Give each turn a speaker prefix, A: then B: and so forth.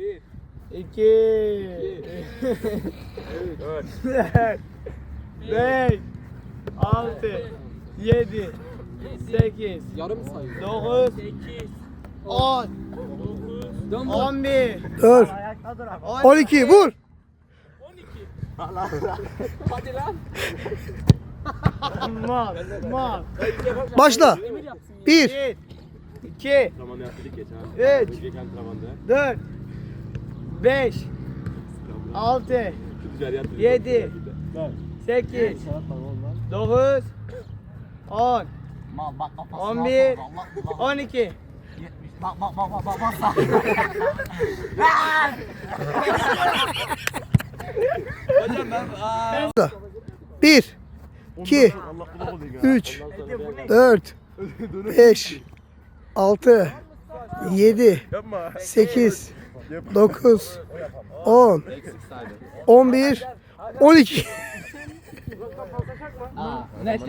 A: Bir.
B: İki.
A: Dört.
B: Dört. Beş. Altı. Yedi. Sekiz.
A: Yarım sayı.
B: Dokuz. On. On bir.
C: Dur.
B: On
C: 12 vur.
A: Hadi lan.
B: Mal. Mal.
C: Başla. 1
B: Bir. İki.
D: Antrenmanı yaptık.
B: Üç.
D: Önceki antrenmanda.
B: Dört. Beş. Altı.
D: Şu dışarı yattık.
B: Yedi. Sekiz. Dokuz. On.
E: Mal bak kafasına.
B: On bir.
E: Allah Allah.
B: On iki.
E: Bak bak bak bak bak bak.
A: Hocam ben aa,
C: 1 2 3 4 5 6 7 8 9 10 11 12